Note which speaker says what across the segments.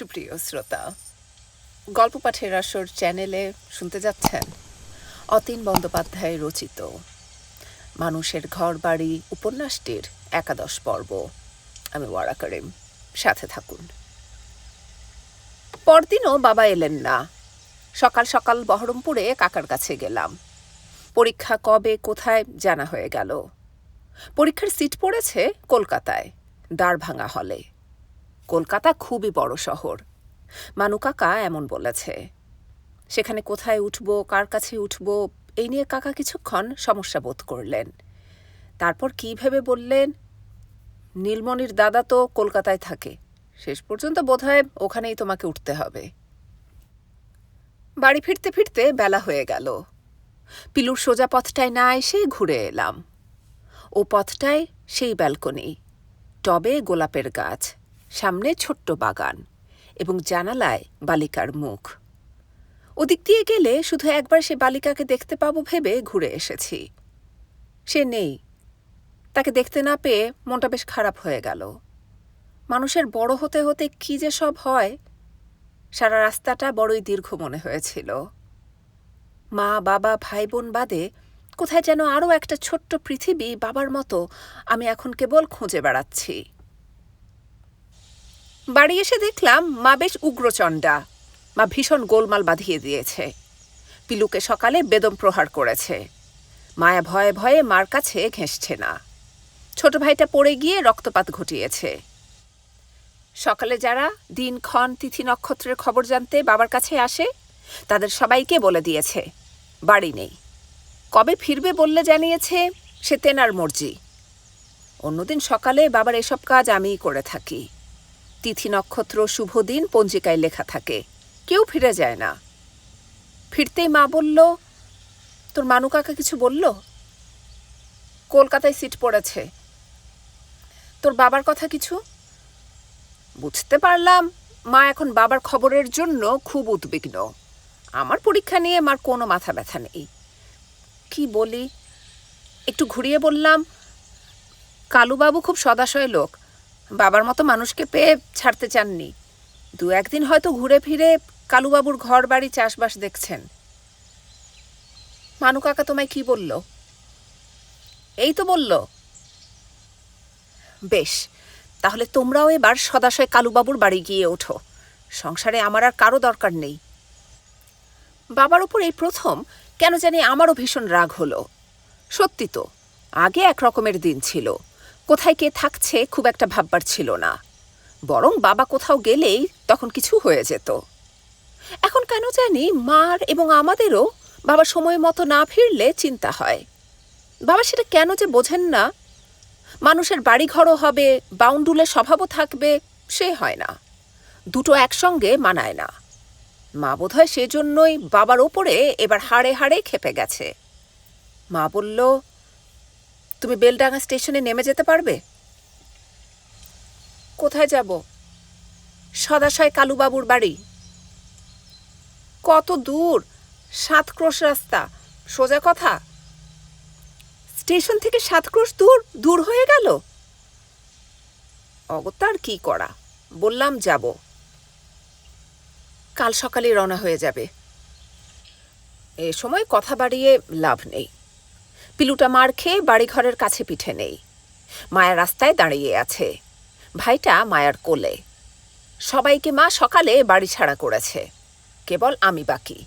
Speaker 1: সুপ্রিয় শ্রোতা, গল্প পাঠের আসর চ্যানেলে শুনতে যাচ্ছেন অতীন বন্দ্যোপাধ্যায় রচিত মানুষের ঘর বাড়ি উপন্যাসটির একাদশ পর্ব। আমি ওয়ারা করিম, সাথে থাকুন। পরদিনও বাবা এলেন না। সকাল সকাল বহরমপুরে কাকার কাছে গেলাম। পরীক্ষা কবে কোথায় জানা হয়ে গেল। পরীক্ষার সিট পড়েছে কলকাতায় দাঁড়ভাঙা হলে। কলকাতা খুবই বড় শহর। মানু কাকা এমন বলেছে। সেখানে কোথায় উঠব, কার কাছে উঠব, এই নিয়ে কাকা কিছুক্ষণ সমস্যা বোধ করলেন। তারপর কী ভেবে বললেন, নীলমণির দাদা তো কলকাতায় থাকে, শেষ পর্যন্ত বোধহয় ওখানেই তোমাকে উঠতে হবে। বাড়ি ফিরতে ফিরতে বেলা হয়ে গেল। পিলুর সোজা পথটায় না এসে ঘুরে এলাম। ও পথটায় সেই ব্যালকনি, টবে গোলাপের গাছ। সামনে ছোট্ট বাগান এবং জানালায় বালিকার মুখ। ওদিক দিয়ে গেলে শুধু একবার সে বালিকাকে দেখতে পাবো ভেবে ঘুরে এসেছি। সে নেই। তাকে দেখতে না পেয়ে মনটা বেশ খারাপ হয়ে গেল। মানুষের বড় হতে হতে কি যে সব হয়, সারা রাস্তাটা বড়ই দীর্ঘ মনে হয়েছিল। মা, বাবা ভাই বোন বাদে কোথায় যেন আরও একটা ছোট্ট পৃথিবী বাবার মতো আমি এখন কেবল খুঁজে বেড়াচ্ছি। বাড়ি এসে দেখলাম মা বেশ উগ্রচণ্ডা। মা ভীষণ গোলমাল বাঁধিয়ে দিয়েছে। পিলুকে সকালে বেদম প্রহার করেছে। মায়া ভয়ে ভয়ে মার কাছে ঘেঁষছে না। ছোট ভাইটা পড়ে গিয়ে রক্তপাত ঘটিয়েছে। সকালে যারা দিনক্ষণ তিথি, নক্ষত্রের খবর জানতে বাবার কাছে আসে, তাদের সবাইকে বলে দিয়েছে, বাড়ি নেই। কবে ফিরবে বললে জানিয়েছে সে তেনার মর্জি। অন্যদিন সকালে বাবার এসব কাজ আমিই করে থাকি। তিথি নক্ষত্র শুভ দিন পঞ্জিকায় লেখা থাকে। কেউ ফিরে যায় না। ফিরতেই মা বলল, তোর মানু কাকা কিছু বলল? কলকাতায় সিট পড়েছে। তোর বাবার কথা কিছু? বুঝতে পারলাম। মা এখন বাবার খবরের জন্য খুব উদ্বিগ্ন। আমার পরীক্ষা নিয়ে মার কোনো মাথা ব্যথা নেই। কি বলি? একটু ঘুরিয়ে বললাম, কালুবাবু খুব সদাশয় লোক। বাবার মতো মানুষকে পেয়ে ছাড়তে চাননি। দু একদিন হয়তো ঘুরে ফিরে কালুবাবুর ঘর বাড়ি চাষবাস দেখছেন। মানু কাকা তোমায় কি বলল? এই তো বলল। বেশ, তাহলে তোমরাও এবার সদাশয় কালুবাবুর বাড়ি গিয়ে ওঠো। সংসারে আমার আর কারও দরকার নেই। বাবার উপর এই প্রথম কেন জানি আমারও ভীষণ রাগ হলো। সত্যি তো, আগে এক রকমের দিন ছিল। কোথায় কে থাকছে খুব একটা ভাববার ছিল না। বরং বাবা কোথাও গেলেই তখন কিছু হয়ে যেত। এখন কেন জানি মার এবং আমাদেরও বাবা সময় মতো না ফিরলে চিন্তা হয়। বাবা সেটা কেন যে বোঝেন না। মানুষের বাড়িঘরও হবে, বাউন্ডুলে স্বভাবও থাকবে, সে হয় না। দুটো একসঙ্গে মানায় না। মা বোধহয় সেজন্যই বাবার ওপরে এবার হাড়ে হাড়ে খেপে গেছে। মা বলল তুমি বেলডাঙ্গা স্টেশনে নেমে যেতে পারবে? কোথায় যাব? সদাশয় কালুবাবুর বাড়ি। কত দূর! সাত ক্রোশ রাস্তা। সোজা কথা। স্টেশন থেকে সাত ক্রোশ দূর দূর হয়ে গেল? অগত্যার কি করা? বললাম যাব। কাল সকালে রওনা হয়ে যাবে। এ সময় কথা বাড়িয়ে লাভ নেই। পিলুটা মার খেয়ে বাড়িঘরের কাছে পিঠে নেই। মায়া রাস্তায় দাঁড়িয়ে আছে। ভাইটা মায়ার কোলে। সবাইকে মা সকালে বাড়ি ছাড়া করেছে। কেবল আমি বাকি।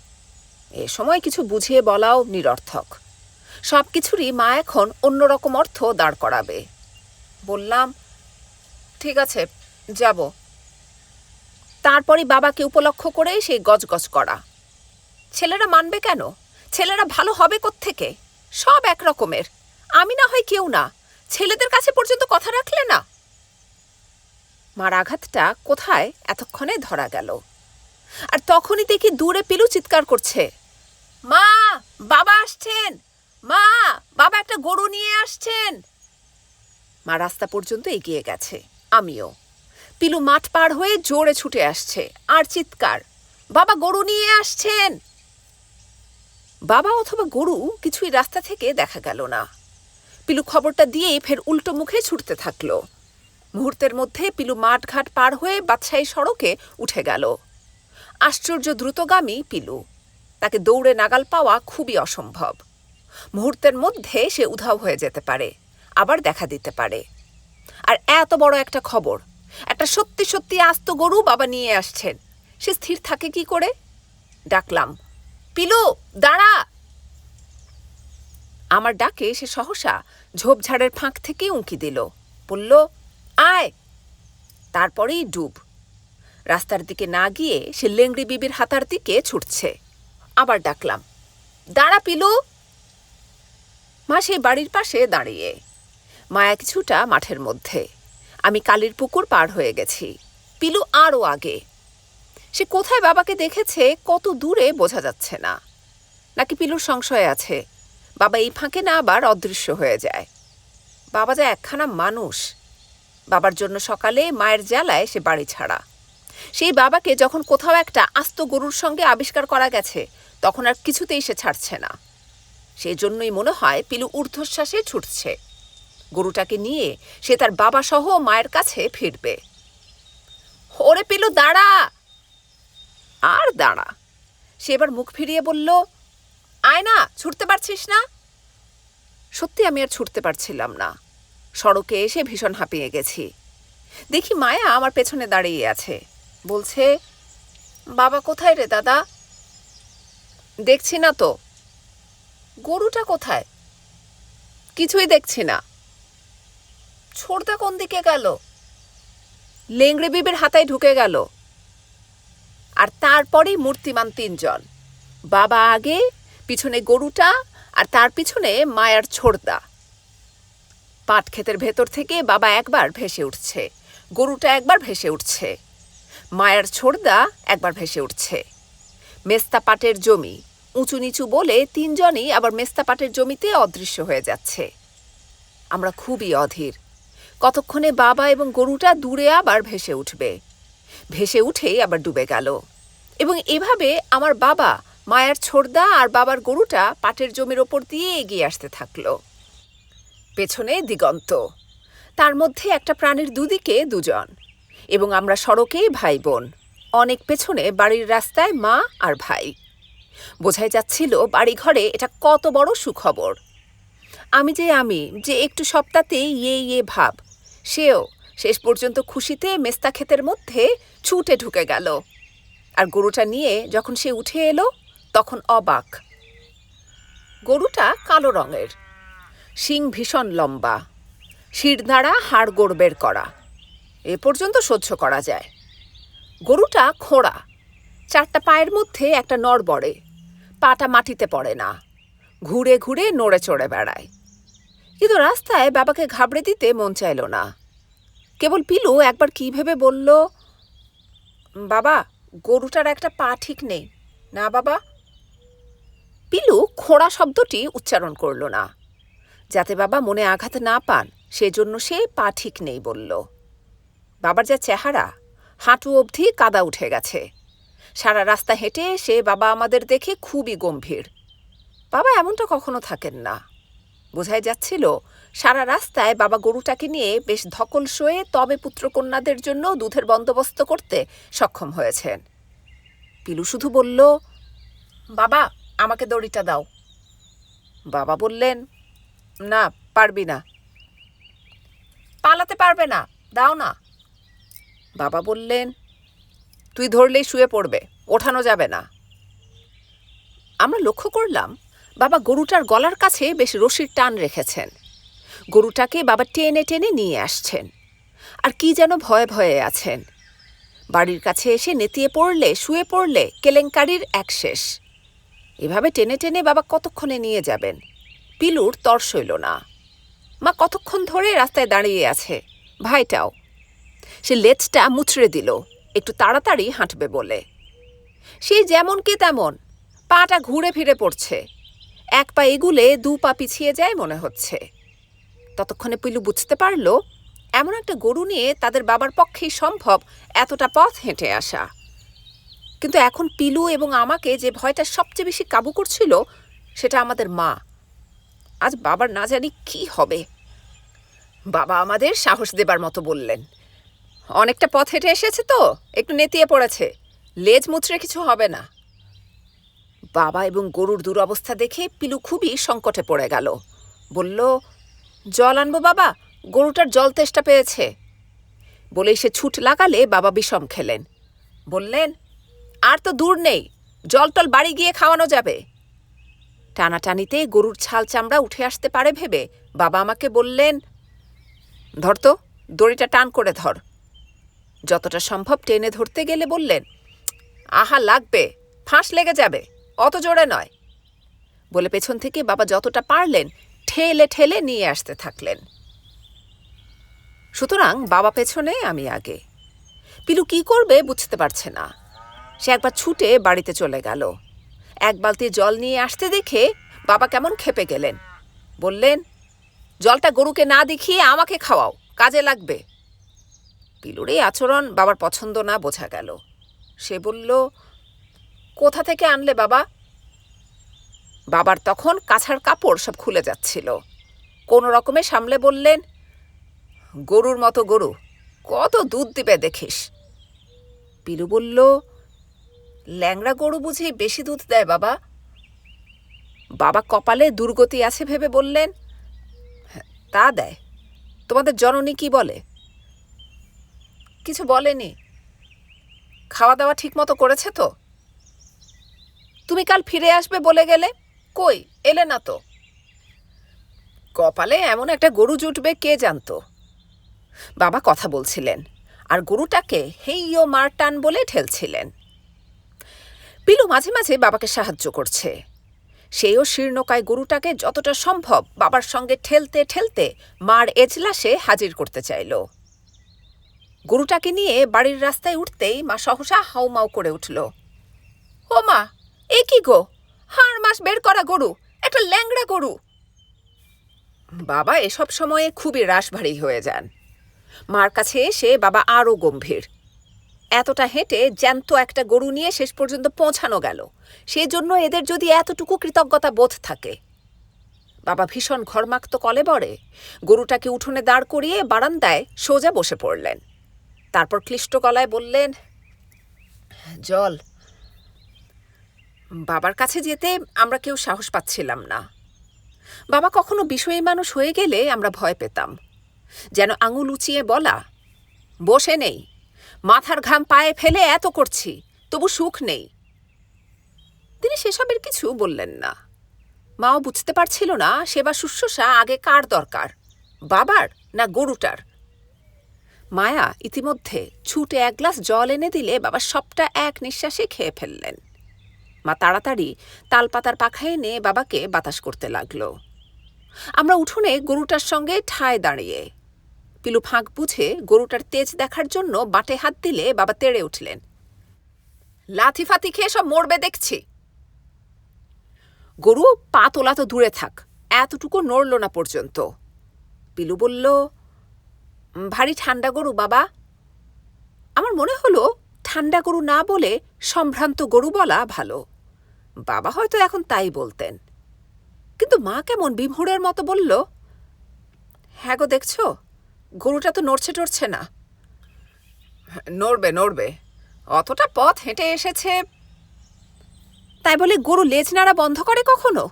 Speaker 1: এ সময় কিছু বুঝিয়ে বলাও নিরর্থক। সব কিছুরই মা এখন অন্যরকম অর্থ দাঁড় করাবে। বললাম, ঠিক আছে, যাব। তারপরই বাবাকে উপলক্ষ করে সেই গজগজ করা। ছেলেরা মানবে কেন? ছেলেরা ভালো হবে থেকে সব এক রকমের আমি না হয় কেউ না। ছেলেদের কাছে পর্যন্ত কথা রাখলে না? মার আঘাতটা কোথায় এতক্ষণে ধরা গেল। আর তখনই দেখি দূরে পিলু চিৎকার করছে। মা, বাবা আসছেন। মা, বাবা একটা গরু নিয়ে আসছেন। মা রাস্তা পর্যন্ত এগিয়ে গেছে, আমিও। পিলু মাঠ পার হয়ে জোরে ছুটে আসছে, আর চিৎকার। বাবা গরু নিয়ে আসছেন। বাবা অথবা গরু কিছুই রাস্তা থেকে দেখা গেল না। পিলু খবরটা দিয়েই ফের উল্টো মুখে ছুটতে থাকল। মুহূর্তের মধ্যে পিলু মাঠঘাট পার হয়ে বাদশাহী সড়কে উঠে গেল। আশ্চর্য দ্রুতগামী পিলু। তাকে দৌড়ে নাগাল পাওয়া খুবই অসম্ভব। মুহূর্তের মধ্যে সে উধাও হয়ে যেতে পারে, আবার দেখা দিতে পারে। আর এত বড় একটা খবর, একটা সত্যি সত্যি আস্ত গরু বাবা নিয়ে আসছেন। সে স্থির থাকে কি করে? ডাকলাম পিলু, দাঁড়া। আমার ডাকে সে সহসা ঝোপঝাড়ের ফাঁক থেকে উঁকি দিল। বলল, আয়। তারপরেই ডুব। রাস্তার দিকে না গিয়ে সে লেংড়ি বিবির হাতার দিকে ছুটছে। আবার ডাকলাম, দাঁড়া পিলু। মা সেই বাড়ির পাশে দাঁড়িয়ে। মায়া কিছুটা মাঠের মধ্যে। আমি কালির পুকুর পার হয়ে গেছি। পিলু আরও আগে। সে কোথায় বাবাকে দেখেছে কত দূরে বোঝা যাচ্ছে না। নাকি পিলুর সংশয় আছে? বাবা এই ফাঁকে না আবার অদৃশ্য হয়ে যায়। বাবা যা একখানা মানুষ। বাবার জন্য সকালে মায়ের জ্বালায় সে বাড়ি ছাড়া। সেই বাবাকে যখন কোথাও একটা আস্ত গরুর সঙ্গে আবিষ্কার করা গেছে, তখন আর কিছুতেই সে ছাড়ছে না। সেই জন্যই মনে হয় পিলু ঊর্ধ্বশ্বাসে ছুটছে। গরুটাকে নিয়ে সে তার বাবা সহ মায়ের কাছে ফিরবে। ওরে পিলু, দাঁড়া! আর দাঁড়া। সে এবার মুখ ফিরিয়ে বলল আয় না ছুটতে পারছিস না? সত্যি আমি আর ছুটতে পারছিলাম না। সড়কে এসে ভীষণ হাঁপিয়ে গেছি। দেখি মায়া আমার পেছনে দাঁড়িয়ে আছে। বলছে, বাবা কোথায় রে দাদা? দেখছি না তো। গরুটা কোথায়? কিছুই দেখছি না। ছোড়দা কোন দিকে গেল? লেংড়ে বিবির হাতায় ঢুকে গেল। আর তারপরেই মূর্তিমান তিনজন। বাবা আগে, পিছনে গরুটা আর তার পিছনে মায়ার ছোড়দা। পাট ক্ষেতের ভেতর থেকে বাবা একবার ভেসে উঠছে। গরুটা একবার ভেসে উঠছে। মায়ার ছোড়দা একবার ভেসে উঠছে। মেস্তা পাটের জমি। উঁচু নিচু বলে তিনজনই আবার মেস্তা পাটের জমিতে অদৃশ্য হয়ে যাচ্ছে। আমরা খুবই অধীর। কতক্ষণে বাবা এবং গরুটা দূরে আবার ভেসে উঠবে? ভেসে উঠেই আবার ডুবে গেল। এবং এভাবে আমার বাবা মায়ার ছোড়দা আর বাবার গরুটা পাটের জমির ওপর দিয়ে এগিয়ে আসতে থাকল। পেছনে দিগন্ত। তার মধ্যে একটা প্রাণীর দুদিকে দুজন। এবং আমরা সড়কে ভাই বোন। অনেক পেছনে বাড়ির রাস্তায় মা আর ভাই। বোঝাই যাচ্ছিল বাড়ি ঘরে এটা কত বড় সুখবর। আমি যে আমি, যে একটু সপ্তাহতে ইয়ে ইয়ে ভাব, সেও শেষ পর্যন্ত খুশিতে মেস্তা ক্ষেতের মধ্যে ছুটে ঢুকে গেল। আর গরুটা নিয়ে যখন সে উঠে এলো, তখন অবাক। গরুটা কালো রঙের, শিং ভীষণ লম্বা শিরদাঁড়া হাড় গোড় বের করা, এ পর্যন্ত সহ্য করা যায়। গরুটা খোঁড়া, চারটা পায়ের মধ্যে একটা নড় বড়ে, পাটা মাটিতে পড়ে না, ঘুরে ঘুরে নড়ে চড়ে বেড়ায়। কিন্তু রাস্তায় বাবাকে ঘাবড়ে দিতে মন চাইল না। কেবল পিলু একবার কী ভেবে বলল, বাবা, গরুটার একটা পা ঠিক নেই। না বাবা। পিলু খোঁড়া শব্দটি উচ্চারণ করল না, যাতে বাবা মনে আঘাত না পান, সেজন্য সে পা ঠিক নেই বলল। বাবার যা চেহারা, হাঁটু অবধি কাদা উঠে গেছে। সারা রাস্তা হেঁটে সে বাবা আমাদের দেখে খুবই গম্ভীর। বাবা এমনটা কখনো থাকেন না। বোঝাই যাচ্ছিল সারা রাস্তায় বাবা গরুটাকে নিয়ে বেশ ধকল শোয়ে তবে পুত্রকন্যাদের জন্য দুধের বন্দোবস্ত করতে সক্ষম হয়েছেন। পিলু শুধু বলল, বাবা, আমাকে দড়িটা দাও। বাবা বললেন, না, পারবি না। পালাতে পারবে না, দাও না। বাবা বললেন, তুই ধরলেই শুয়ে পড়বে, ওঠানো যাবে না। আমরা লক্ষ্য করলাম, বাবা গরুটার গলার কাছে বেশ রশির টান রেখেছেন। গরুটাকে বাবা টেনে টেনে নিয়ে আসছেন। আর কি যেন ভয়ে ভয়ে আছেন। বাড়ির কাছে এসে নেতিয়ে পড়লে, শুয়ে পড়লে কেলেঙ্কারির এক শেষ। এভাবে টেনে টেনে বাবা কতক্ষণে নিয়ে যাবেন? পিলুর তর সইল না। মা কতক্ষণ ধরে রাস্তায় দাঁড়িয়ে আছে? ভাইটাও। সে লেজটা মুচড়ে দিল, একটু তাড়াতাড়ি হাঁটবে বলে। সে যেমন কে তেমন, পাটা ঘুরে ফিরে পড়ছে। এক পা এগুলে, দু পা পিছিয়ে যায় মনে হচ্ছে। ততক্ষণে পিলু বুঝতে পারল, এমন একটা গরু নিয়ে তাদের বাবার পক্ষেই সম্ভব এতটা পথ হেঁটে আসা। কিন্তু এখন পিলু এবং আমাকে যে ভয়টা সবচেয়ে বেশি কাবু করছিল, সেটা আমাদের মা। আজ বাবার না জানি কি হবে। বাবা আমাদের সাহস দেবার মতো বললেন। অনেকটা পথ হেঁটে এসেছে তো, একটু নেতিয়ে পড়েছে। লেজ মুচড়ে কিছু হবে না। বাবা এবং গরুর দুরবস্থা দেখে পিলু খুবই সংকটে পড়ে গেল। বলল জল আনব বাবা? গরুটার জল তেষ্টা পেয়েছে। বলেই সে ছুট লাগালে বাবা বিষম খেলেন। বললেন, আর তো দূর নেই, জল টল বাড়ি গিয়ে খাওয়ানো যাবে। টানাটানিতে গরুর ছাল চামড়া উঠে আসতে পারে ভেবে বাবা আমাকে বললেন, ধর তো, দড়িটা টান করে ধর। যতটা সম্ভব টেনে ধরতে গেলে বললেন, আহা, লাগবে, ফাঁস লেগে যাবে, অত জোরে নয়। বলে পেছন থেকে বাবা যতটা পারলেন ঠেলে ঠেলে নিয়ে আসতে থাকলেন। সুতরাং বাবা পেছনে, আমি আগে। পিলু কি করবে বুঝতে পারছে না। সে একবার ছুটে বাড়িতে চলে গেল। এক বালতি জল নিয়ে আসতে দেখে বাবা কেমন খেপে গেলেন। বললেন, জলটা গরুকে না দেখিয়ে আমাকে খাওয়াও, কাজে লাগবে। পিলুর এই আচরণ বাবার পছন্দ না বোঝা গেল। সে বলল, কোথা থেকে আনলে বাবা? বাবার তখন কাছার কাপড় সব খুলে যাচ্ছিল। কোনো রকমে সামলে বললেন গরুর মতো গরু কত দুধ দিবে দেখিস। পিলু বলল ল্যাংড়া গরু বুঝি বেশি দুধ দেয় বাবা? বাবা কপালে দুর্গতি আছে ভেবে বললেন "হ্যাঁ, তা দেয়। তোমাদের জননী কি বলে? কিছু বলেনি। খাওয়া দাওয়া ঠিক মতো করেছে তো? তুমি কাল ফিরে আসবে বলে গেলে? কই? এলে না তো। কপালে এমন একটা গরু জুটবে কে জানতো? বাবা কথা বলছিলেন, আর গরুটাকে হেইও মারটান বলে ঠেলছিলেন। পিলু মাঝে মাঝে বাবাকে সাহায্য করছে। সেও শীর্ণকায় গরুটাকে যতটা সম্ভব বাবার সঙ্গে ঠেলতে ঠেলতে মার এজলাসে হাজির করতে চাইল। গরুটাকে নিয়ে বাড়ির রাস্তায় উঠতেই মা সহসা হাউমাউ করে উঠল। ও মা, এ কি গো? হাড় মাস বের করা গরু, একটা ল্যাংড়া গরু। বাবা এসব সময়ে খুবই রাশভারী হয়ে যান। মার কাছে এসে বাবা আরও গম্ভীর। এতটা হেঁটে জ্যান্ত একটা গরু নিয়ে শেষ পর্যন্ত পৌঁছানো গেল। সেজন্য এদের যদি এতটুকু কৃতজ্ঞতা বোধ থাকে। বাবা ভীষণ ঘরমাক্ত কলে বড়ে। গরুটাকে উঠোনে দাঁড় করিয়ে বারান্দায় সোজা বসে পড়লেন। তারপর ক্লিষ্ট গলায় বললেন, জল বাবার কাছে যেতে আমরা কেউ সাহস পাচ্ছিলাম না। বাবা কখনো বিষয়ী মানুষ হয়ে গেলে আমরা ভয় পেতাম। যেন আঙুল উঁচিয়ে বলা, বসে নেই, মাথার ঘাম পায়ে ফেলে এত করছি, তবু সুখ নেই। তিনি সেসবের কিছু বললেন না। মাও বুঝতে পারছিল না সেবা শুশ্রূষা আগে কার দরকার, বাবার না গরুটার? মায়া ইতিমধ্যে ছুটে এক গ্লাস জল এনে দিলে বাবা সবটা এক নিঃশ্বাসে খেয়ে ফেললেন। মা তাড়াতাড়ি তালপাতার পাখা এনে বাবাকে বাতাস করতে লাগল। আমরা উঠোনে গরুটার সঙ্গে ঠায় দাঁড়িয়ে পিলু ফাঁক বুঝে গরুটার তেজ দেখার জন্য বাটে হাত দিলে বাবা তেড়ে উঠলেন। লাথি ফাতি খেয়ে সব মরবে দেখছি। গরু পা তোলা তো দূরে থাক, এতটুকু নড়ল না পর্যন্ত। পিলু বলল, ভারী ঠান্ডা গরু বাবা। আমার মনে হলো, ঠান্ডা গরু না বলে সম্ভ্রান্ত গরু বলা ভালো। বাবা হয়তো এখন তাই বলতেন। কিন্তু মা কেমন বিভোরের মতো বলল হ্যাঁ গো, দেখছ? গরুটা তো নড়ছে টড়ছে না। নড়বে নড়বে। অতটা পথ হেঁটে এসেছে। তাই বলে গরু লেজ নাড়া বন্ধ করে কখনো?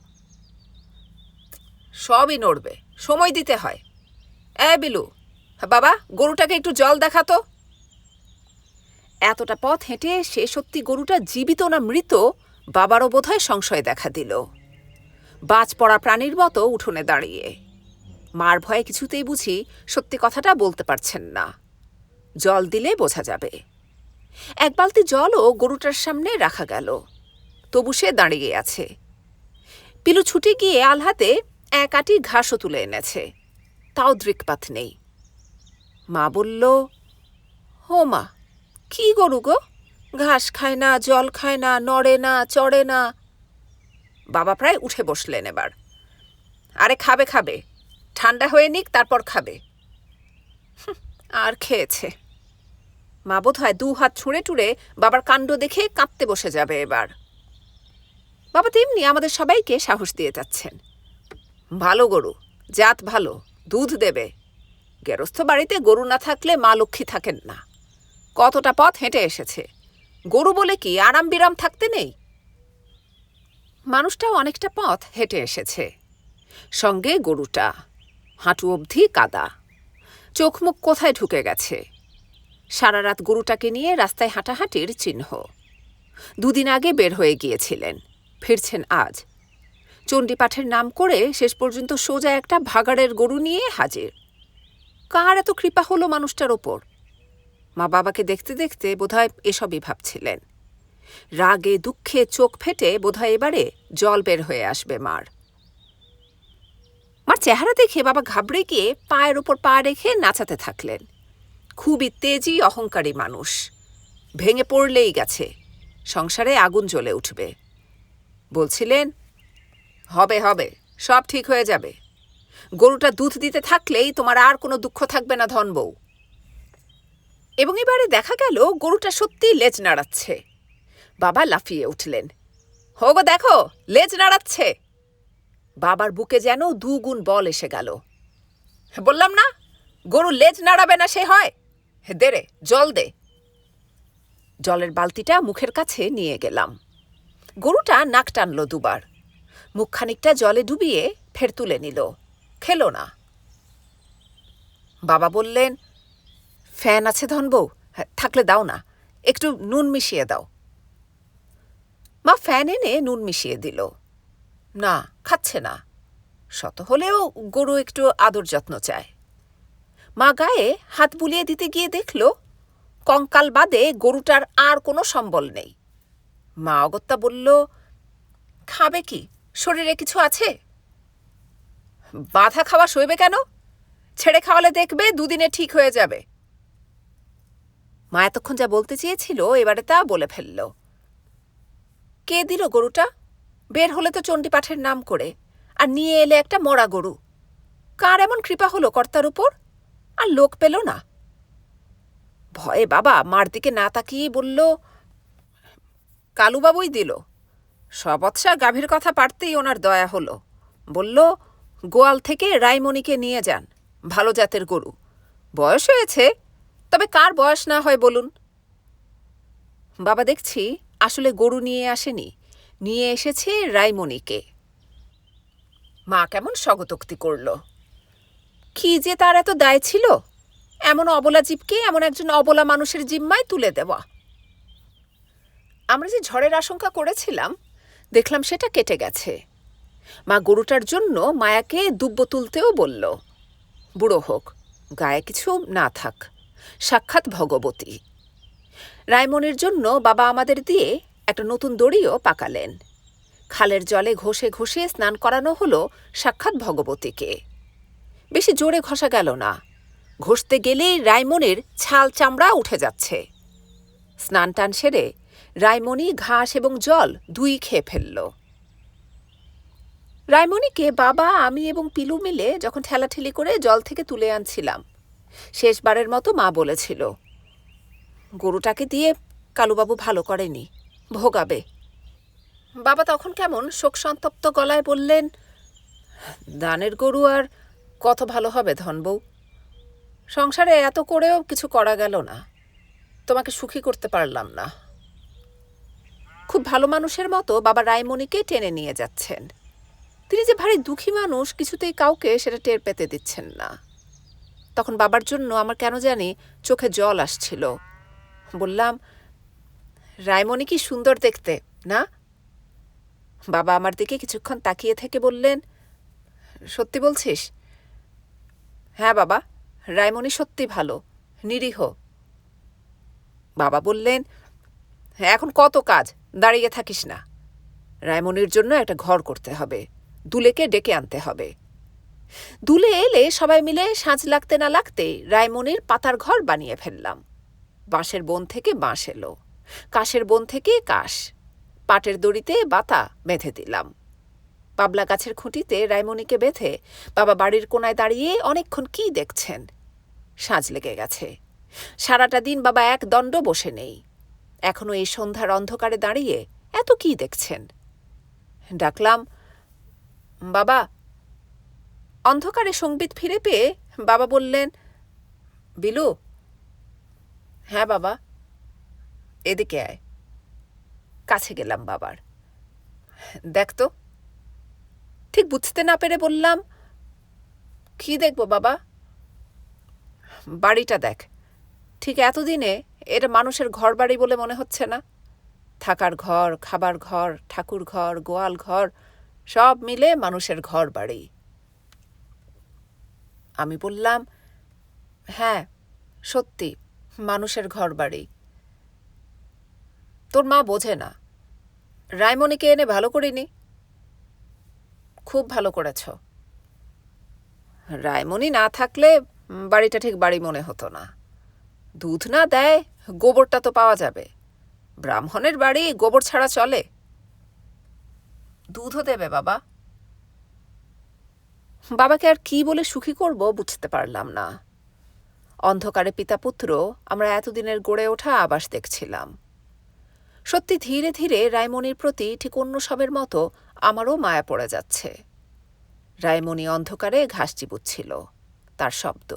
Speaker 1: সবই নড়বে, সময় দিতে হয়। এ বিলু, বাবা, গরুটাকে একটু জল দেখাতো এতটা পথ হেঁটে সে সত্যি গরুটা জীবিত না মৃত বাবারও বোধহয় সংশয় দেখা দিল। বাজ পড়া প্রাণীর মতো উঠোনে দাঁড়িয়ে। মার ভয়ে কিছুতেই বুঝি সত্যি কথাটা বলতে পারছেন না। জল দিলে বোঝা যাবে। এক বালতি জলও গরুটার সামনে রাখা গেল। তবু সে দাঁড়িয়ে আছে। পিলু ছুটে গিয়ে আলহাতে এক আটি ঘাসও তুলে এনেছে। তাও দৃকপাত নেই। মা বলল হো মা, কি গরু গো? ঘাস খায় না, জল খায় না, নড়ে না, চড়ে না। বাবা প্রায় উঠে বসলেন এবার। আরে খাবে খাবে। ঠান্ডা হয়ে নিক, তারপর খাবে। আর খেয়েছে। মা বোধ হয় দু হাত ছুঁড়ে টুড়ে বাবার কাণ্ড দেখে কাঁদতে বসে যাবে এবার। বাবা তেমনি আমাদের সবাইকে সাহস দিয়ে যাচ্ছেন। ভালো গরু, জাত ভালো, দুধ দেবে। গেরস্থ বাড়িতে গরু না থাকলে মা লক্ষ্মী থাকেন না। কতটা পথ হেঁটে এসেছে। গরু বলে কি আরাম বিরাম থাকতে নেই? মানুষটাও অনেকটা পথ হেঁটে এসেছে। সঙ্গে গরুটা। হাঁটু অবধি কাদা। চোখ মুখ কোথায় ঢুকে গেছে? সারা রাত গরুটাকে নিয়ে রাস্তায় হাঁটাহাঁটির চিহ্ন। দুদিন আগে বের হয়ে গিয়েছিলেন। ফিরছেন আজ। চণ্ডীপাঠের নাম করে শেষ পর্যন্ত সোজা একটা ভাগাড়ের গরু নিয়ে হাজির। কার এত কৃপা হলো মানুষটার ওপর? মা বাবাকে দেখতে দেখতে বোধহয় এসবই ভাবছিলেন। রাগে, দুঃখে চোখ ফেটে বোধহয় এবারে জল বের হয়ে আসবে মার। মার চেহারা দেখে বাবা ঘাবড়ে গিয়ে পায়ের ওপর পা রেখে নাচাতে থাকলেন। খুবই তেজি, অহংকারী মানুষ। ভেঙে পড়লেই গেছে। সংসারে আগুন জ্বলে উঠবে। বলছিলেন, হবে হবে, সব ঠিক হয়ে যাবে। গরুটা দুধ দিতে থাকলেই তোমার আর কোনো দুঃখ থাকবে না ধন বউ। এবং এবারে দেখা গেল গরুটা সত্যিই লেজ নাড়াচ্ছে। বাবা লাফিয়ে উঠলেন। হোগো, দেখো, লেজ নাড়াচ্ছে। বাবার বুকে যেন দুগুণ বল এসে গেল। বললাম না, গরু লেজ নাড়াবে না সে হয়। দে রে, জল দে। জলের বালতিটা মুখের কাছে নিয়ে গেলাম। গরুটা নাক টানল দুবার। মুখ খানিকটা জলে ডুবিয়ে ফের তুলে নিল। খেলো না। বাবা বললেন ফ্যান আছে ধনবউ হ্যাঁ, থাকলে দাও না। একটু নুন মিশিয়ে দাও। মা ফ্যান এনে নুন মিশিয়ে দিল। না খাচ্ছে না। শত হলেও গরু একটু আদর যত্ন চায়। মা গায়ে হাত বুলিয়ে দিতে গিয়ে দেখল কঙ্কাল বাদে গরুটার আর কোনো সম্বল নেই। মা অগত্যা বলল খাবে কি? শরীরে কিছু আছে? বাধা খাওয়া সইবে কেন? ছেড়ে খাওয়ালে দেখবে দুদিনে ঠিক হয়ে যাবে। মা এতক্ষণ যা বলতে চেয়েছিল, এবারে তা বলে ফেলল। কে দিল গরুটা? বের হলে তো চণ্ডীপাঠের নাম করে, আর নিয়ে এলে একটা মরা গরু। কার এমন কৃপা হলো কর্তার উপর? আর লোক পেল না। ভয়ে বাবা মার দিকে না তাকিয়ে বলল, কালুবাবুই দিল। সবৎসা গাভীর কথা পারতেই ওনার দয়া হলো। বলল, গোয়াল থেকে রায়মণিকে নিয়ে যান, ভালো জাতের গরু। বয়স হয়েছে তবে কার বয়স না হয় বলুন? বাবা দেখছি আসলে গরু নিয়ে আসেনি। নিয়ে এসেছে রায়মণিকে মা কেমন স্বগতোক্তি করল। কি যে তার এত দায় ছিল? এমন অবলা জীবকে এমন একজন অবলা মানুষের জিম্মায় তুলে দেওয়া। আমরা যে ঝড়ের আশঙ্কা করেছিলাম, দেখলাম সেটা কেটে গেছে। মা গরুটার জন্য মায়াকে দুব্ব তুলতেও বলল, বুড়ো হোক, গায়ে কিছু না থাক। সাক্ষাৎ ভগবতী। রায়মনির জন্য বাবা আমাদের দিয়ে একটা নতুন দড়িও পাকালেন। খালের জলে ঘষে ঘষে স্নান করানো হলো সাক্ষাৎ ভগবতীকে। বেশি জোরে ঘষা গেল না। ঘষতে গেলেই রায়মনির ছাল চামড়া উঠে যাচ্ছে। স্নান টান সেরে রায়মণি, ঘাস এবং জল দুই খেয়ে ফেলল। রায়মণিকে বাবা, আমি এবং পিলু মিলে যখন ঠেলাঠেলি করে জল থেকে তুলে আনছিলাম শেষবারের মতো মা বলেছিল, গরুটাকে দিয়ে কালুবাবু ভালো করেনি, ভোগাবে। বাবা তখন কেমন শোকসন্তপ্ত গলায় বললেন, দানের গরু আর কত ভালো হবে ধনবউ সংসারে এত করেও কিছু করা গেল না, তোমাকে সুখী করতে পারলাম না। খুব ভালো মানুষের মতো বাবা রায়মণিকে টেনে নিয়ে যাচ্ছেন। তিনি যে ভারী দুঃখী মানুষ, কিছুতেই কাউকে সেটা টের পেতে দিচ্ছেন না। তখন বাবার জন্য আমার কেন জানি চোখে জল আসছিল। বললাম রায়মণি কি সুন্দর দেখতে, না? বাবা আমার দিকে কিছুক্ষণ তাকিয়ে থেকে বললেন, সত্যি বলছিস? হ্যাঁ বাবা রায়মণি সত্যি ভালো, নিরীহ। বাবা বললেন হ্যাঁ এখন কত কাজ, দাঁড়িয়ে থাকিস না। রায়মণির জন্য একটা ঘর করতে হবে, দুলেকে ডেকে আনতে হবে। দুলে এলে সবাই মিলে সাঁঝ লাগতে না লাগতেই রায়মণির পাতার ঘর বানিয়ে ফেললাম। বাঁশের বন থেকে বাঁশ এলো। কাশের বন থেকে কাশ। পাটের দড়িতে বাতা বেঁধে দিলাম। পাবলা গাছের খুঁটিতে রায়মণিকে বেঁধে বাবা বাড়ির কোনায় দাঁড়িয়ে অনেকক্ষণ কি দেখছেন? সাঁঝ লেগে গেছে। সারাটা দিন বাবা এক দণ্ড বসে নেই। এখনও এই সন্ধ্যার অন্ধকারে দাঁড়িয়ে এত কি দেখছেন? ডাকলাম, বাবা অন্ধকারে সংগীত ফিরে পেয়ে বাবা বললেন, বিলু হ্যাঁ বাবা, এদিকে আয়। কাছে গেলাম বাবার। দেখ তো, ঠিক বুঝতে না পেরে বললাম, কি দেখব বাবা? বাড়িটা দেখ। ঠিক এতদিনে এটা মানুষের ঘর বাড়ি বলে মনে হচ্ছে না। থাকার ঘর, খাবার ঘর, ঠাকুর ঘর, গোয়াল ঘর, সব মিলে মানুষের ঘর বাড়ি আমি বললাম হ্যাঁ সত্যি, মানুষের ঘর বাড়ি তোর মা বোঝে না। রায়মণিকে এনে ভালো করিনি। খুব ভালো করেছ। রায়মণি না থাকলে বাড়িটা ঠিক বাড়ি মনে হতো না। দুধ না দেয়, গোবরটা তো পাওয়া যাবে। ব্রাহ্মণের বাড়ি গোবর ছাড়া চলে। দুধও দেবে বাবা। বাবাকে আর কি বলে সুখী করব বুঝতে পারলাম না। অন্ধকারে পিতাপুত্র, আমরা এতদিনের গড়ে ওঠা আবাস দেখছিলাম। সত্যি ধীরে ধীরে রায়মণির প্রতি ঠিক অন্য সবের মতো আমারও মায়া পড়ে যাচ্ছে। রায়মণি অন্ধকারে ঘাস চিবুচ্ছিল, তার শব্দ,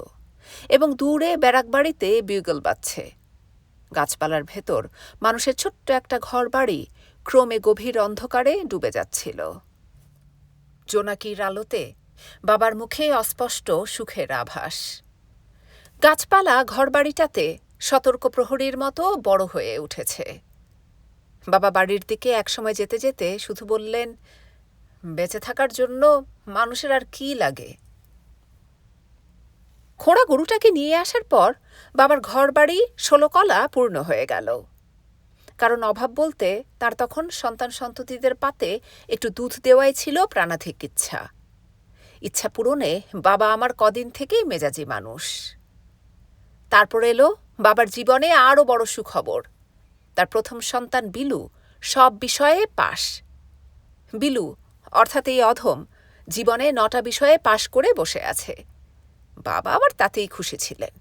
Speaker 1: এবং দূরে ব্যারাক বাড়িতে বিউগল বাজছে। গাছপালার ভেতর মানুষের ছোট্ট একটা ঘর বাড়ি ক্রমে গভীর অন্ধকারে ডুবে যাচ্ছিল। জোনাকির আলোতে বাবার মুখে অস্পষ্ট সুখের আভাস। গাছপালা ঘরবাড়িটাতে সতর্ক প্রহরীর মতো বড় হয়ে উঠেছে। বাবা বাড়ির দিকে একসময় যেতে যেতে শুধু বললেন, বেঁচে থাকার জন্য মানুষের আর কি লাগে? খোড়া গরুটাকে নিয়ে আসার পর বাবার ঘর বাড়ি ষোলো কলা পূর্ণ হয়ে গেল। কারণ অভাব বলতে তার তখন সন্তান সন্ততিদের পাতে একটু দুধ দেওয়াই ছিল প্রাণাধিক ইচ্ছা। ইচ্ছা পূরণে বাবা আমার কদিন থেকেই মেজাজি মানুষ। তারপর এলো বাবার জীবনে আরও বড় সুখবর। তার প্রথম সন্তান বিলু সব বিষয়ে পাশ। বিলু, অর্থাৎ এই অধম, জীবনে নটা বিষয়ে পাশ করে বসে আছে। বাবা আবার তাতেই খুশি ছিলেন।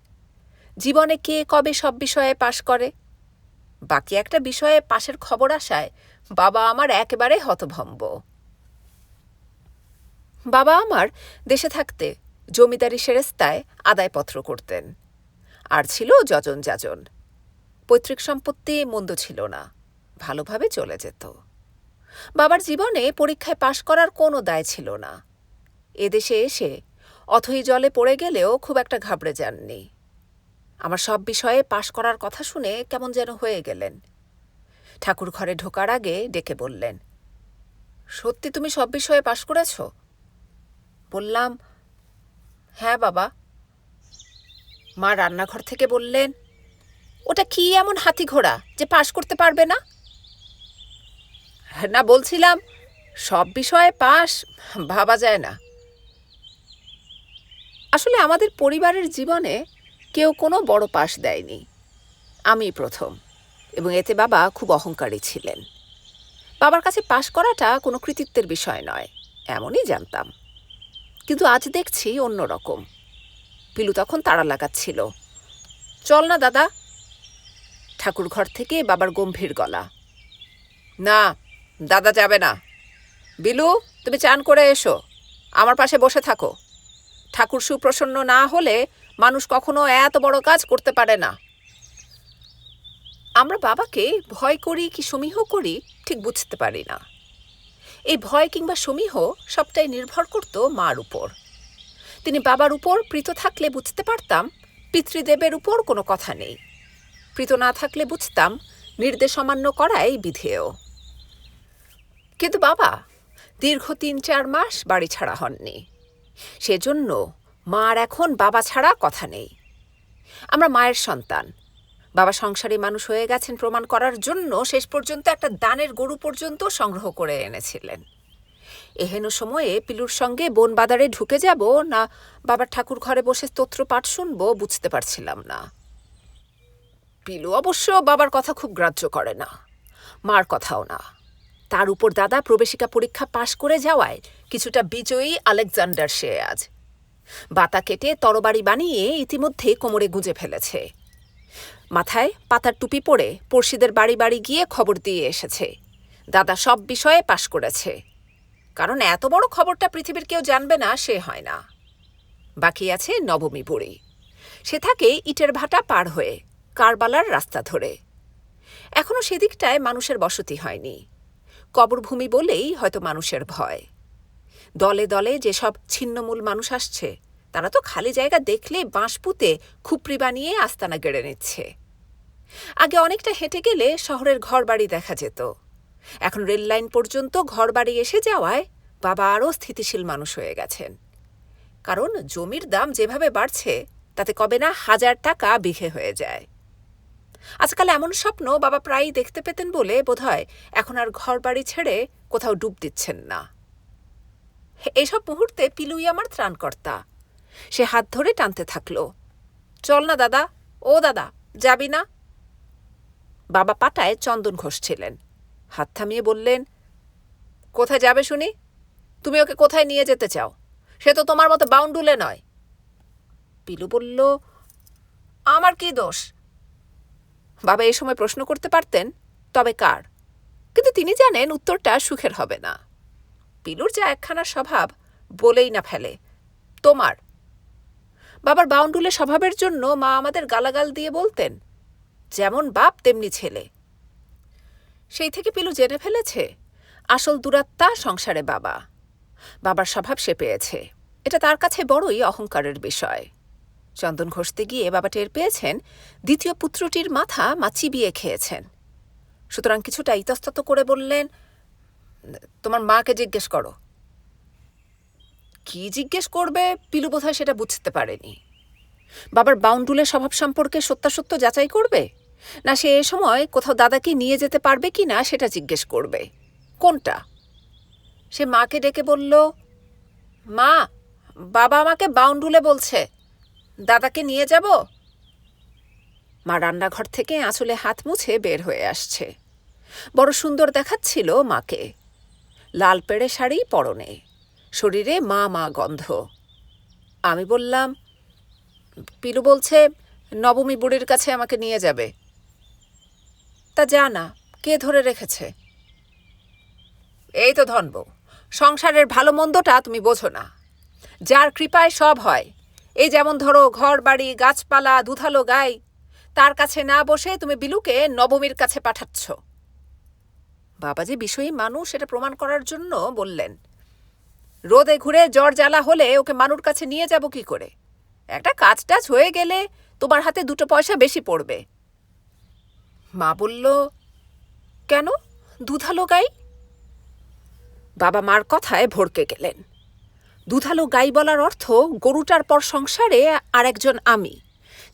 Speaker 1: জীবনে কে কবে সব বিষয়ে পাশ করে? বাকি একটা বিষয়ে পাশের খবর আসায় বাবা আমার একেবারে হতভম্ব। বাবা আমার দেশে থাকতে জমিদারি সেরেস্তায় আদায়পত্র করতেন। আর ছিল যজন যাজন। পৈতৃক সম্পত্তি মন্দ ছিল না, ভালোভাবে চলে যেত। বাবার জীবনে পরীক্ষায় পাশ করার কোনো দায় ছিল না। এদেশে এসে অথই জলে পড়ে গেলেও খুব একটা ঘাবড়ে যাননি। আমার সব বিষয়ে পাশ করার কথা শুনে কেমন যেন হয়ে গেলেন। ঠাকুর ঘরে ঢোকার আগে ডেকে বললেন, সত্যি তুমি সব বিষয়ে পাশ করেছ? বললাম হ্যাঁ বাবা। মা রান্নাঘর থেকে বললেন, ওটা কি এমন হাতি ঘোড়া যে পাশ করতে পারবে না? না বলছিলাম, সব বিষয়ে পাশ ভাবা যায় না। আসলে আমাদের পরিবারের জীবনে কেউ কোনো বড় পাশ দেয়নি। আমি প্রথম, এবং এতে বাবা খুব অহংকারী ছিলেন। বাবার কাছে পাশ করাটা কোনো কৃতিত্বের বিষয় নয়, এমনই জানতাম। কিন্তু আজ দেখছি অন্যরকম পিলু তখন তাড়া লাগাচ্ছিল। চল না, দাদা। ঠাকুর ঘর থেকে বাবার গম্ভীর গলা। না, দাদা যাবে না। বিলু, তুমি চান করে এসো। আমার পাশে বসে থাকো। ঠাকুর সুপ্রসন্ন না হলে মানুষ কখনো এত বড় কাজ করতে পারে না। আমরা বাবাকে ভয় করি কি সমীহ করি ঠিক বুঝতে পারি না। এই ভয় কিংবা সমীহ সবটাই নির্ভর করত মার উপর। তিনি বাবার উপর প্রীত থাকলে বুঝতে পারতাম পিতৃদেবের উপর কোনো কথা নেই। প্রীত না থাকলে বুঝতাম নির্দেশ অমান্য করাই বিধেয়। কিন্তু বাবা, দীর্ঘ তিন চার মাস বাড়ি ছাড়া হননি। সেজন্য মার এখন বাবা ছাড়া কথা নেই। আমরা মায়ের সন্তান বাবা সংসারী মানুষ হয়ে গেছেন প্রমাণ করার জন্য শেষ পর্যন্ত একটা দানের গরু পর্যন্ত সংগ্রহ করে এনেছিলেন। এহেন সময়ে পিলুর সঙ্গে বন বাদারে ঢুকে যাব না বাবার ঠাকুর ঘরে বসে স্তোত্র পাঠ শুনব বুঝতে পারছিলাম না। পিলু অবশ্য বাবার কথা খুব গ্রাহ্য করে না, মার কথাও না। তার উপর দাদা প্রবেশিকা পরীক্ষা পাশ করে যাওয়ায় কিছুটা বিজয়ী আলেকজান্ডার সে আজ। বাতা কেটে তরবারি বানিয়ে ইতিমধ্যে কোমরে গুঁজে ফেলেছে। মাথায় পাতার টুপি পরে পড়শিদের বাড়ি বাড়ি গিয়ে খবর দিয়ে এসেছে। দাদা সব বিষয়ে পাশ করেছে। কারণ এত বড় খবরটা পৃথিবীর কেউ জানবে না, সে হয় না। বাকি আছে নবমী বুড়ি। সে থাকে ইটের ভাটা পার হয়ে কারবালার রাস্তা ধরে। এখনও সেদিকটায় মানুষের বসতি হয়নি। কবরভূমি বলেই হয়তো মানুষের ভয়। দলে দলে যেসব ছিন্নমূল মানুষ আসছে তারা তো খালি জায়গা দেখলে বাঁশ পুঁতে খুপড়ি বানিয়ে আস্তানা গেড়ে নিচ্ছে। আগে অনেকটা হেঁটে গেলে শহরের ঘরবাড়ি দেখা যেত। এখন রেললাইন পর্যন্ত ঘরবাড়ি এসে যাওয়ায় বাবা আরও স্থিতিশীল মানুষ হয়ে গেছেন। কারণ জমির দাম যেভাবে বাড়ছে, তাতে কবে না হাজার টাকা বিঘে হয়ে যায়। আজকাল এমন স্বপ্ন বাবা প্রায়ই দেখতে পেতেন বলে বোধহয় এখন আর ঘরবাড়ি ছেড়ে কোথাও ডুব দিচ্ছেন না। এইসব মুহূর্তে পিলুই আমার ত্রাণকর্তা। সে হাত ধরে টানতে থাকল। চল না, দাদা। ও, দাদা, যাবি না? বাবা পাটায় চন্দন ঘষছিলেন। হাত থামিয়ে বললেন, কোথায় যাবে শুনি? তুমি ওকে কোথায় নিয়ে যেতে চাও? সে তো তোমার মতো বাউন্ডুলে নয়। পিলু বলল, আমার কি দোষ? বাবা এ সময় প্রশ্ন করতে পারতেন, তবে কার? কিন্তু তিনি জানেন উত্তরটা সুখের হবে না। পিলুর যা একখানা স্বভাব বলেই না ফেলে। তোমার? বাবার বাউন্ডুলে স্বভাবের জন্য মা আমাদের গালাগাল দিয়ে বলতেন, যেমন বাপ, তেমনি ছেলে। সেই থেকে পিলু জেনে ফেলেছে, আসল দূরাত্মা সংসারে বাবা। বাবার স্বভাব সে পেয়েছে। এটা তার কাছে বড়ই অহংকারের বিষয়। চন্দন ঘষতে গিয়ে বাবা টের পেয়েছেন, দ্বিতীয় পুত্রটির মাথা মা চিবিয়ে খেয়েছেন। সুতরাং কিছুটা ইতস্তত করে বললেন, তোমার মাকে জিজ্ঞেস করো। কি জিজ্ঞেস করবে পিলু বোধহয় সেটা বুঝতে পারেনি। বাবার বাউন্ডুলের স্বভাব সম্পর্কে সত্যাসত্য যাচাই করবে? না সে এ সময় কোথাও দাদাকে নিয়ে যেতে পারবে কি না সেটা জিজ্ঞেস করবে। কোনটা? সে মাকে ডেকে বলল, মা, বাবা আমাকে বাউন্ডুলে বলছে, দাদাকে নিয়ে যাব? মা রান্নাঘর থেকে আঁচলে হাত মুছে বের হয়ে আসছে। বড় সুন্দর দেখাচ্ছিল মাকে। লাল পেড়ে শাড়ি পরনে। শরীরে মা মা গন্ধ। আমি বললাম, পিলু বলছে নবমী বুড়ির কাছে আমাকে নিয়ে যাবে। তা যা না কে ধরে রেখেছে? এই তো ধনব সংসারের ভালো মন্দটা তুমি বোঝো না। যার কৃপায় সব হয়, এই যেমন ধরো ঘর, বাড়ি, গাছপালা, দুধালো গাই, তার কাছে না বসে তুমি বিলুকে নবমীর কাছে পাঠাচ্ছ। বাবা যে বিষয়ী মানুষ এটা প্রমাণ করার জন্য বললেন। রোদে ঘুরে জ্বর জ্বালা হলে ওকে মানুর কাছে নিয়ে যাব কি করে? একটা কাজ টাজ হয়ে গেলে তোমার হাতে দুটো পয়সা বেশি পড়বে। মা বলল, কেন? দুধালো গাই? বাবা মার কথায় ভড়কে গেলেন। দুধালো গাই বলার অর্থ গরুটার পর সংসারে আর একজন আমি,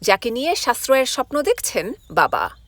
Speaker 1: যাকে নিয়ে সাশ্রয়ের স্বপ্ন দেখছেন বাবা।